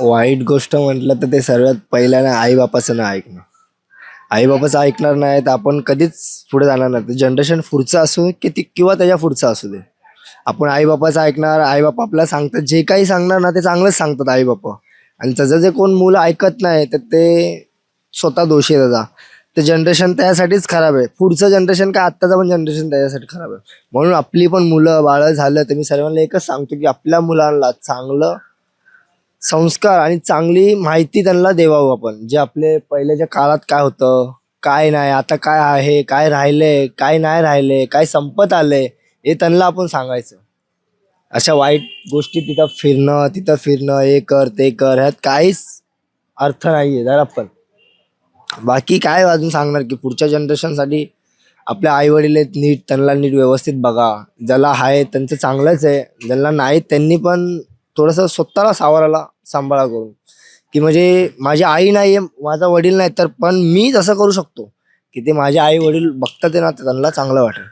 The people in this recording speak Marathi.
वाईट गोष्ट म्हटलं तर ते सर्वात पहिल्यानं आईबापाचं ना ऐकणं. आईबापाचं ऐकणार नाही तर आपण कधीच पुढे जाणार नाही. जनरेशन पुढचं असू की ती किंवा त्याच्या पुढचं असू दे. आपण आईबापाचं ऐकणार आईबापा आपल्याला सांगतात जे काही सांगणार ना ते चांगलंच सांगतात आईबापा. आणि त्याचं जे कोण मुलं ऐकत नाही तर ते स्वतः दोषी आहे त्याचा ते जनरेशन त्यासाठीच खराब आहे. पुढचं जनरेशन काय आत्ताचं पण जनरेशन त्याच्यासाठी खराब आहे. म्हणून आपली पण मुलं बाळं झालं तर मी सर्वांना एकच सांगतो की आपल्या मुलांना चांगलं संस्कार आणि चांगली माहिती त्यांना देवावं आपण. जे आपले पहिल्याच्या काळात काय होतं काय नाही आता काय आहे काय राहिले काय नाही राहिले काय संपत आले हे त्यांना आपण सांगायचं. अशा वाईट गोष्टी तिथं फिरणं तिथं फिरणं हे कर ते कर ह्यात काहीच अर्थ नाहीये जरा पण. बाकी काय अजून सांगणार की पुढच्या जनरेशनसाठी आपल्या आईवडील आहेत नीट त्यांना नीट व्यवस्थित बघा. ज्याला आहे त्यांचं चांगलंच आहे ज्यांना नाही त्यांनी पण थोडंसं स्वतःला सावरायला सांभाळा करून. की म्हणजे माझी आई नाही आहे माझा वडील नाही तर पण मी तसं करू शकतो. की ते माझे आई वडील बघतात आहे ना तर त्यांना चांगलं वाटेल.